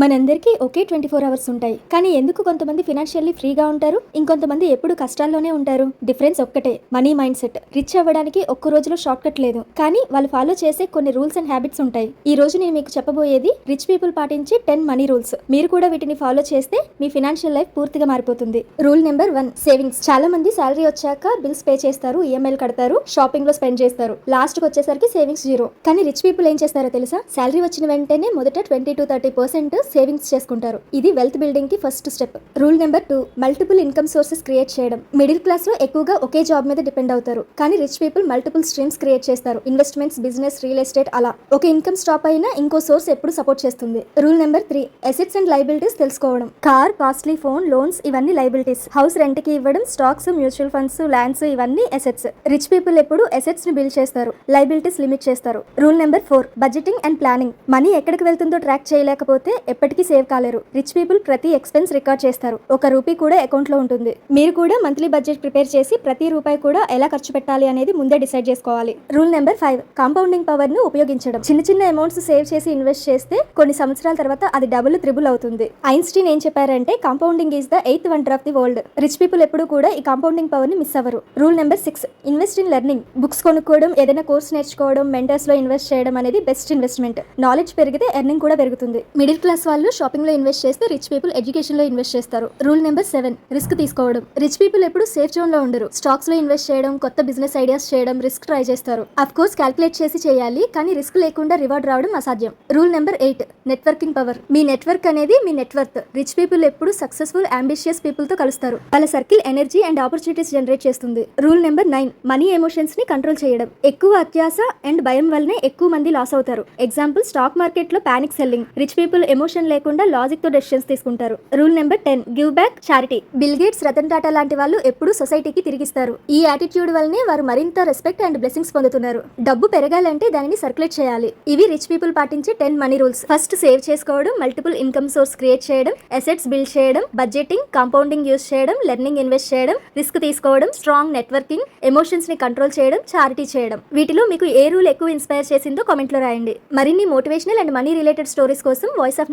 మనందరికీ ఒకే twenty four hours ఉంటాయి. కానీ ఎందుకు కొంతమంది ఫినాన్షియల్లీ ఫ్రీగా ఉంటారు? ఇంకొంతమంది ఎప్పుడు కష్టాల్లోనే ఉంటారు. డిఫరెన్స్ ఒక్కటే. Money mind set. రిచ్ అవ్వడానికి ఒక్క రోజులో షార్ట్ కట్ లేదు. కానీ వాళ్ళు ఫాలో చేసే కొన్ని రూల్స్ అండ్ హ్యాబిట్స్ ఉంటాయి. ఈ రోజు నేను మీకు చెప్పబోయేది రిచ్ పీపుల్ పాటించే టెన్ మనీ రూల్స్. మీరు కూడా వీటిని ఫాలో చేస్తే మీ ఫినాన్షియల్ లైఫ్ పూర్తిగా మారిపోతుంది. Rule number one savings. చాలా మంది సాలరీ వచ్చాక బిల్స్ పే చేస్తారు ఈఎంఐలు కడతారు షాపింగ్లో స్పెండ్ చేస్తారు. లాస్ట్కి వచ్చేసరికి సేవింగ్స్ జీరో. కానీ రిచ్ పీపుల్ ఏం చేస్తారో తెలుసా? సాలరీ వచ్చిన వెంటనే మొదట twenty to thirty percent savings చేసుకుంటారు. ఇది వెల్త్ బిల్డింగ్కి first step rule number two multiple income sources create చేయడం. మిడిల్ క్లాస్లో ఎక్కువగా ఒకే జాబ్ మీద డిపెండ్ అవుతారు. కానీ rich people multiple streams create చేస్తారు. ఇన్వెస్ట్మెంట్స్ బిజినెస్ రియల్ ఎస్టేట్ అలా. ఒక ఇన్కమ్ స్టాప్ అయినా ఇంకో సోర్స్ ఎప్పుడు సపోర్ట్ చేస్తుంది. Rule number three assets and liabilities తెలుసుకోవడం. కార్ కాస్ట్లీ ఫోన్ లోన్స్ ఇవన్నీ లైబిలిటీస్ హౌస్ రెంట్కి ఇవ్వడం స్టాక్స్ మ్యూచువల్ ఫండ్స్ ల్యాండ్స్ ఇవన్నీ అసెట్స్ రిచ్ పీపుల్ ఎప్పుడు అసెట్స్ని బిల్డ్ చేస్తారు. లైబిలిటీస్ లిమిట్ చేస్తారు. Rule number four budgeting and planning money ఎక్కడికి వెళ్తుందో ట్రాక్ చేయలేకపోతే ఎప్పటికీ సేవ్ కాలేరు. రిచ్ పీపుల్ ప్రతి ఎక్స్పెన్స్ రికార్డ్ చేస్తారు. ఒక రూపీ కూడా అకౌంట్లో ఉంటుంది. మీరు కూడా మంత్లీ బడ్జెట్ ప్రిపేర్ చేసి ప్రతి రూపాయి కూడా ఎలా ఖర్చు పెట్టాలి అనేది ముందే డిసైడ్ చేసుకోవాలి. రూల్ నెంబర్ ఫైవ్ కాంపౌండింగ్ పవర్ను ఉపయోగించడం. చిన్న చిన్న అమౌంట్స్ సేవ్ చేసి ఇన్వెస్ట్ చేస్తే కొన్ని సంవత్సరాల తర్వాత అది డబుల్ త్రిబుల్ అవుతుంది. ఐన్స్టీన్ ఏం చెప్పారంటే compounding is the eighth wonder of the world. Rich people ఎప్పుడు కూడా ఈ కాంపౌండింగ్ పవర్ని మిస్ అవ్వరు. Rule number six invest in learning. Books కొనుక్కోవడం ఏదైనా కోర్స్ నేర్చుకోవడం మెంటర్స్లో ఇన్వెస్ట్ చేయడం అనేది బెస్ట్ ఇన్వెస్ట్మెంట్. నాలెడ్జ్ పెరిగితే ఎర్నింగ్ కూడా పెరుగుతుంది. మిడిల్ క్లాస్ వాళ్ళు షాపింగ్లో ఇన్వెస్ట్ చేస్తే రిచ్ పీపుల్ ఎడ్యుకేషన్లో ఇన్వెస్ట్ చేస్తారు. రూల్ నెంబర్ సెవెన్ రిస్క్ తీసుకోవడం. రిచ్ పీపుల్ ఎప్పుడు సేఫ్ జోన్లో ఉండరు. స్టాక్స్లో ఇన్వెస్ట్ చేయడం కొత్త బిజినెస్ ఐడియాస్ చేయడం రిస్క్ ట్రై చేస్తారు. అఫ్ కోర్స్ క్యాల్కులేట్ చేసి చేయాలి కానీ రిస్క్ లేకుండా రివార్డ్ రావడం అసాధ్యం. Rule number eight networking power. మీ నెట్వర్క్ అనేది మీ నెట్వర్క్ రిచ్ పీపుల్ ఎప్పుడు సక్సెస్ఫుల్ అంబిషియస్ పీపుల్తో కలుస్తారు. వాళ్ళ circle energy and opportunities generate చేస్తుంది. రూల్ నెంబర్ నైన్ మనీ ఎమోషన్స్ని కంట్రోల్ చేయడం. ఎక్కువ అత్యాస అండ్ భయం వల్లనే ఎక్కువ మంది లాస్ అవుతారు. ఎగ్జాంపుల్ స్టాక్ మార్కెట్లో panic selling. Rich people emotion లేకుండా లాజిక్తో డెసిషన్స్ తీసుకుంటారు. Rule number ten give back charity Bill Gates Ratan Tata లాంటి వాళ్ళు ఎప్పుడూ సొసైటీకి తిరిగిస్తారు. ఈ యాటిట్యూడ్ వల్లనే వారు మరింత రెస్పెక్ట్ అండ్ బ్లెస్సింగ్స్ పొందుతున్నారు. డబ్బు పెరగాలంటే దానిని సర్క్యులేట్ చేయాలి. ఇవి రిచ్ పీపుల్ పాటించే ten money rules first save చేసుకోవడం మల్టిపుల్ ఇన్కమ్ సోర్స్ క్రియేట్ చేయడం అసెట్స్ బిల్డ్ చేయడం బడ్జెటింగ్ కాంపౌండింగ్ యూస్ చేయడం లెర్నింగ్ ఇన్వెస్ట్ చేయడం రిస్క్ తీసుకోవడం స్ట్రాంగ్ నెట్వర్కింగ్ ఎమోషన్స్ని కంట్రోల్ చేయడం చారిటీ చేయడం. వీటిలో మీకు ఏ రూల్ ఎక్కువ ఇన్స్పైర్ చేసిందో కామెంట్లో రాయండి. మరిన్ని motivational and money related stories కోసం వాయిస్ ఆఫ్